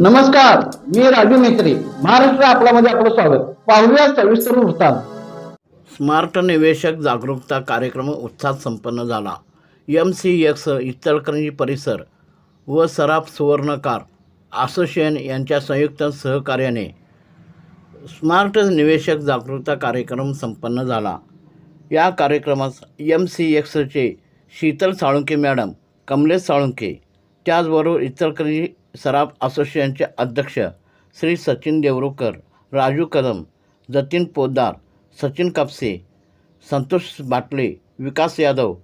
नमस्कार मी राजू मेत्री महाराष्ट्र आपल्यामध्ये आपलं स्वागत. पाहूया सविस्तर वृत्तांत. स्मार्ट निवेशक जागरूकता कार्यक्रम उत्साहात संपन्न झाला. एम सी एक्स इचलकरंजी परिसर व सराफ सुवर्णकार असोसिएशन यांच्या संयुक्त सहकार्याने स्मार्ट निवेशक जागरूकता कार्यक्रम संपन्न झाला. या कार्यक्रमास एम सी एक्सचे शीतल साळुंके मॅडम कमलेश साळुंके त्याचबरोबर इचलकरंजी सराफ असोसिएशनचे अध्यक्ष श्री सचिन देवरुकर राजू कदम जतीन पोद्दार सचिन कापसे संतोष बाटले विकास यादव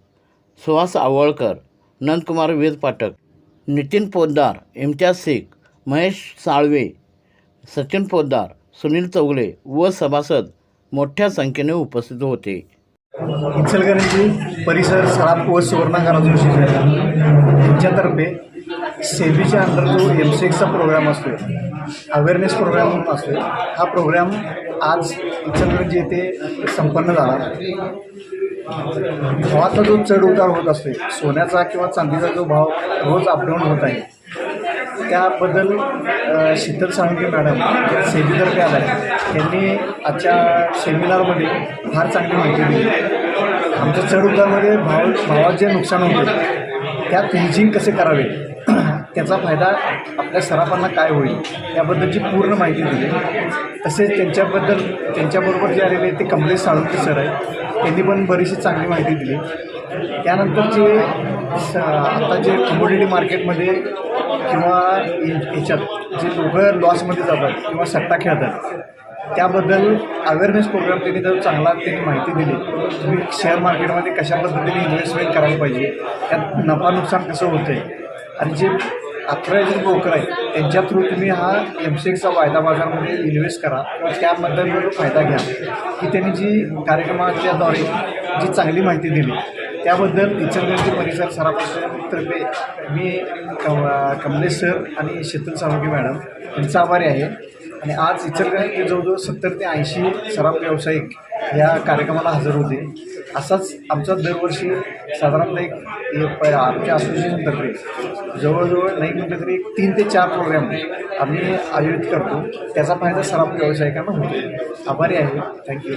सुहास आवळकर नंदकुमार वेद पाठक नितीन पोद्दार इम्तियाज शेख महेश साळवे सचिन पोद्दार सुनील चौगले व सभासद मोठ्या संख्येने उपस्थित होते. इचलकरंजी परिसर सराफ व सुवर्णाकार असोसिएशन यांच्यातर्फे सेबीच्या अंडर जो एम सी एक्सचा प्रोग्राम असतो अवेअरनेस प्रोग्राम म्हणून असतो हा प्रोग्राम आज इचलकरंजी येथे संपन्न झाला. भावाचा जो चढ उतार होत असतो सोन्याचा किंवा चांदीचा जो भाव रोज अपडाऊन होत आहे त्याबद्दल शीतल साळुंके मॅडम ज्या आला आहे त्यांनी आजच्या सेमिनारमध्ये फार चांगली माहिती दिली. आमच्या चढ उतारमध्ये भाव भावात जे नुकसान होते त्यात हेजिंग कसे करावे? त्याचा फायदा आपल्या सराफांना काय होईल याबद्दलची पूर्ण माहिती दिली. तसेच त्यांच्याबद्दल त्यांच्याबरोबर जे आलेले ते कमलेश साळुंके सर आहेत. त्यांनी पण बरीचशी चांगली माहिती दिली. त्यानंतर जे स- आता जे कमोडिटी मार्केटमध्ये किंवा याच्यात जे लोकं लॉसमध्ये जातात किंवा सट्टा खेळतात त्याबद्दल अवेअरनेस प्रोग्राम त्यांनी जर चांगला त्यांनी माहिती दिली. तुम्ही शेअर मार्केटमध्ये कशा पद्धतीने इन्व्हेस्टमेंट करायला पाहिजे त्यात नफा नुकसान कसं होतं आहे आणि जे अकरा जे ब्रोकर आहेत त्यांच्या थ्रू तुम्ही हा एम सी एक्सचा वायदा बाजारमध्ये इन्व्हेस्ट करा. किंवा त्याबद्दल फायदा घ्या. की त्यांनी जी कार्यक्रमाच्याद्वारे जी चांगली माहिती दिली त्याबद्दल इचलगंजी परिसर सराफतर्फे मी कम कमलेश सर आणि शीतल सावगी मॅडम यांचा आभारी आहे. आणि आज इचलकरंजी जवळजवळ सत्तर ते ऐंशी सराफ व्यावसायिक या कार्यक्रमाला हजर होते. असाच आमचा दरवर्षी साधारणतः एक एक आमच्या असोसिएशनतर्फे जवळजवळ नाही म्हटलं तरी एक तीन ते चार प्रोग्राम आम्ही आयोजित करतो. त्याचा फायदा सराफ व्यावसायिकांना होतो आभारी आहे. थँक्यू